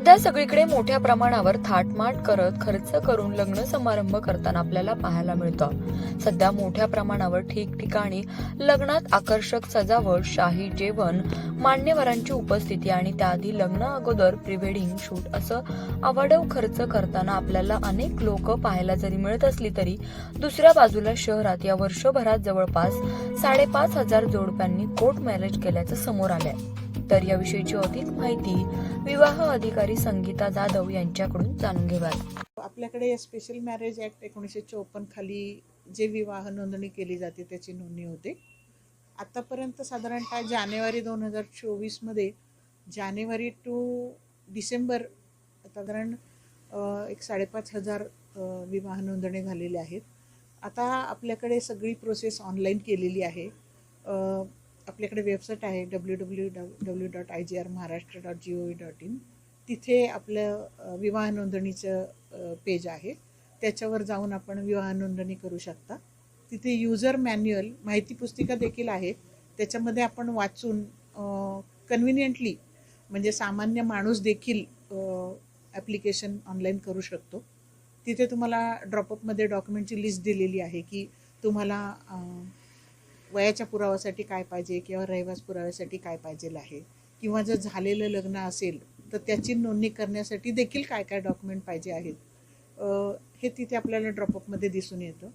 सध्या सगळीकडे मोठ्या प्रमाणावर थाटमाट करत खर्च करून लग्न समारंभ करताना आपल्याला पाहायला मिळतं. सध्या मोठ्या प्रमाणावर ठिकठिकाणी लग्नात आकर्षक सजावट शाही जेवण मान्यवरांची उपस्थिती आणि त्याआधी लग्न अगोदर प्री शूट असं अवाढव खर्च करताना आपल्याला अनेक लोक पाहायला जरी मिळत असली तरी दुसऱ्या बाजूला शहरात या वर्षभरात जवळपास साडेपाच हजार जोडप्यांनी कोर्ट मॅरेज केल्याचं समोर आलंय. तर याविषयीची अधिक माहिती विवाह अधिकारी संगीता जाधव यांच्याकडून जाणून घेऊयात. आपल्याकडे स्पेशल मॅरेज ॲक्ट एकोणीसशे चोपन्न खाली जे विवाह नोंदणी केली जाते त्याची नोंदणी होते. आत्तापर्यंत साधारणतः जानेवारी दोन हजार चोवीसमध्ये जानेवारी टू डिसेंबर साधारण एक साडेपाच हजार विवाह नोंदणी झालेल्या आहेत. आता आपल्याकडे सगळी प्रोसेस ऑनलाईन केलेली आहे. आपल्याकडे वेबसाईट आहे W W W dot I G R Maharashtra dot G O V dot in तिथे आपलं विवाह नोंदणीचं पेज आहे. त्याच्यावर जाऊन आपण विवाह नोंदणी करू शकता. तिथे युजर मॅन्युअल माहिती पुस्तिका देखील आहे त्याच्यामध्ये आपण वाचून कन्व्हिनियंटली म्हणजे सामान्य माणूस देखील ॲप्लिकेशन ऑनलाईन करू शकतो. तिथे तुम्हाला ड्रॉपअपमध्ये डॉक्युमेंटची लिस्ट दिलेली आहे की तुम्हाला वयाच्या पुराव्यासाठी काय पाहिजे किंवा रहिवास पुराव्यासाठी काय पाहिजे आहे? किंवा जर झालेलं लग्न असेल तर त्याची नोंदणी करण्यासाठी देखील काय काय डॉक्युमेंट पाहिजे आहेत? हे तिथे आपल्याला ड्रॉपअपमध्ये दिसून येतं.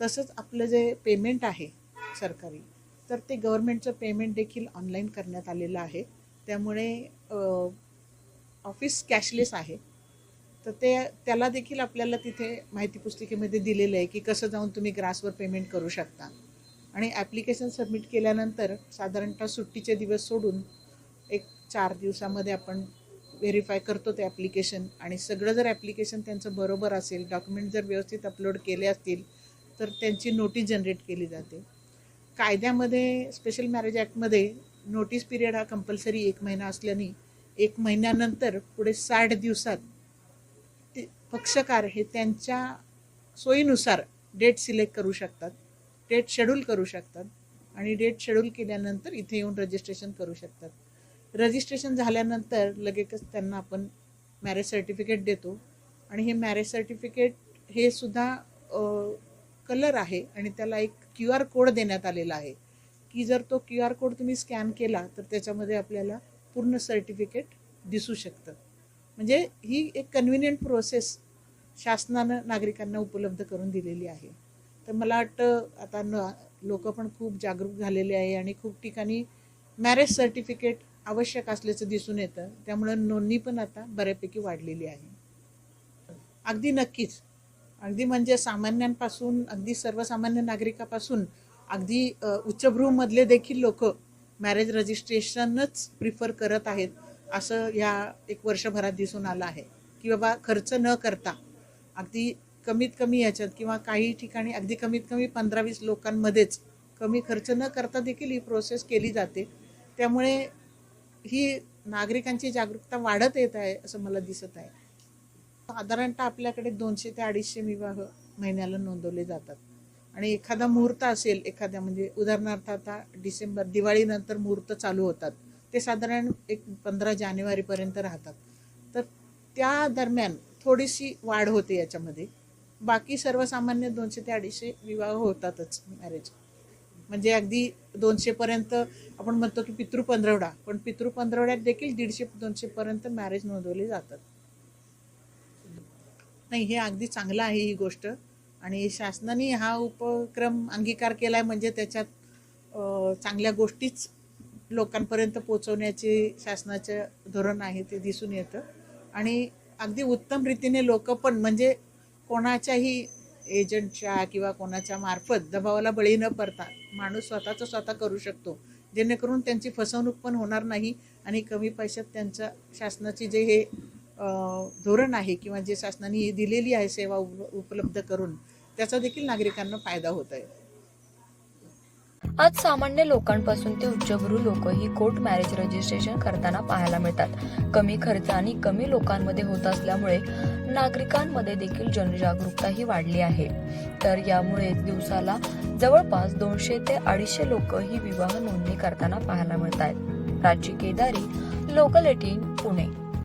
तसंच आपलं जे पेमेंट आहे सरकारी तर ते गव्हर्मेंटचं पेमेंट देखील ऑनलाईन करण्यात आलेलं आहे. त्यामुळे ऑफिस कॅशलेस आहे. तर ते त्याला देखील आपल्याला तिथे माहिती पुस्तिकेमध्ये दिलेलं आहे की कसं जाऊन तुम्ही ग्रासवर पेमेंट करू शकता. आणि ॲप्लिकेशन सबमिट केल्यानंतर साधारणतः सुट्टीचे दिवस सोडून एक चार दिवसामध्ये आपण व्हेरीफाय करतो ते ॲप्लिकेशन आणि सगळं जर ॲप्लिकेशन त्यांचं बरोबर असेल डॉक्युमेंट जर व्यवस्थित अपलोड केले असतील तर त्यांची नोटीस जनरेट केली जाते. कायद्यामध्ये स्पेशल मॅरेज ॲक्टमध्ये नोटीस पिरियड हा कंपल्सरी एक महिना असल्याने एक महिन्यानंतर पुढे साठ दिवसात ते पक्षकार हे त्यांच्या सोयीनुसार डेट सिलेक्ट करू शकतात. डेट शेड्यूल करू शकतात आणि डेट शेड्यूल केल्यानंतर इथे येऊन रजिस्ट्रेशन करू शकतात. रजिस्ट्रेशन झाल्यानंतर लगेचच त्यांना आपण मॅरेज सर्टिफिकेट देतो आणि हे मॅरेज सर्टिफिकेट हे सुद्धा कलर आहे आणि त्याला एक क्यू आर कोड देण्यात आलेला आहे. की जर तो क्यू आर कोड तुम्ही स्कॅन केला तर त्याच्यामध्ये आपल्याला पूर्ण सर्टिफिकेट दिसू शकतं. म्हणजे ही एक कन्व्हिनियंट प्रोसेस शासनानं नागरिकांना उपलब्ध करून दिलेली आहे. तर मला वाटतं आता न लोक पण खूप जागरूक झालेले आहे आणि खूप ठिकाणी मॅरेज सर्टिफिकेट आवश्यक असल्याचं दिसून येतं. त्यामुळं नोंदणी पण आता बऱ्यापैकी वाढलेली आहे. अगदी नक्कीच. अगदी म्हणजे सामान्यांपासून अगदी सर्वसामान्य नागरिकापासून अगदी उच्चभ्रूमधले देखील लोक मॅरेज रजिस्ट्रेशनच प्रिफर करत आहेत असं या एक वर्षभरात दिसून आलं आहे. की बाबा खर्च न करता अगदी कमीत कमी याच्यात किंवा काही ठिकाणी अगदी कमीत कमी पंधरा वीस लोकांमध्येच कमी खर्च न करता देखील ही प्रोसेस केली जाते. त्यामुळे ही नागरिकांची जागरूकता वाढत येत आहे असं मला दिसत आहे. साधारणतः आपल्याकडे दोनशे ते अडीचशे विवाह महिन्याला नोंदवले जातात. आणि एखादा मुहूर्त असेल एखाद्या म्हणजे उदाहरणार्थ आता डिसेंबर दिवाळीनंतर मुहूर्त चालू होतात. ते साधारण एक पंधरा जानेवारीपर्यंत राहतात. तर त्या दरम्यान थोडीशी वाढ होते याच्यामध्ये. बाकी सर्वसामान्य दोनशे ते अडीचशे विवाह होतातच मॅरेज म्हणजे अगदी दोनशेपर्यंत आपण म्हणतो की पितृ पंधरवडा पण पितृ पंधरवड्यात देखील दीडशे दोनशेपर्यंत मॅरेज नोंदवले जातात. नाही हे अगदी चांगलं आहे ही गोष्ट. आणि शासनाने हा उपक्रम अंगीकार केला आहे म्हणजे त्याच्यात चांगल्या गोष्टीच लोकांपर्यंत पोचवण्याचे शासनाचं धोरण आहे ते दिसून येतं. आणि अगदी उत्तम रीतीने लोक पण म्हणजे कोणाच्याही एजंटच्या किंवा कोणाच्या मार्फत दबावाला बळी न पडता माणूस स्वतःचं स्वतः करू शकतो. जेणेकरून त्यांची फसवणूक पण होणार नाही आणि कमी पैशात त्यांचं शासनाची जे हे धोरण आहे किंवा जे शासनाने ही दिलेली आहे सेवा उप- उपलब्ध करून त्याचा देखील नागरिकांना फायदा होत आहे. आज सामान्य लोकांपासून ते उच्चभ्रू लोक ही कोर्ट मॅरेज रजिस्ट्रेशन करताना पाहायला मिळतात. कमी खर्च आणि कमी लोकांमध्ये होत असल्यामुळे नागरिकांमध्ये देखील जनजागरूकता ही वाढली आहे. तर यामुळे दिवसाला जवळपास दोनशे ते अडीचशे लोक ही विवाह नोंदणी करताना पाहायला मिळत आहेत प्राची केदारी लोकल एटीन पुणे.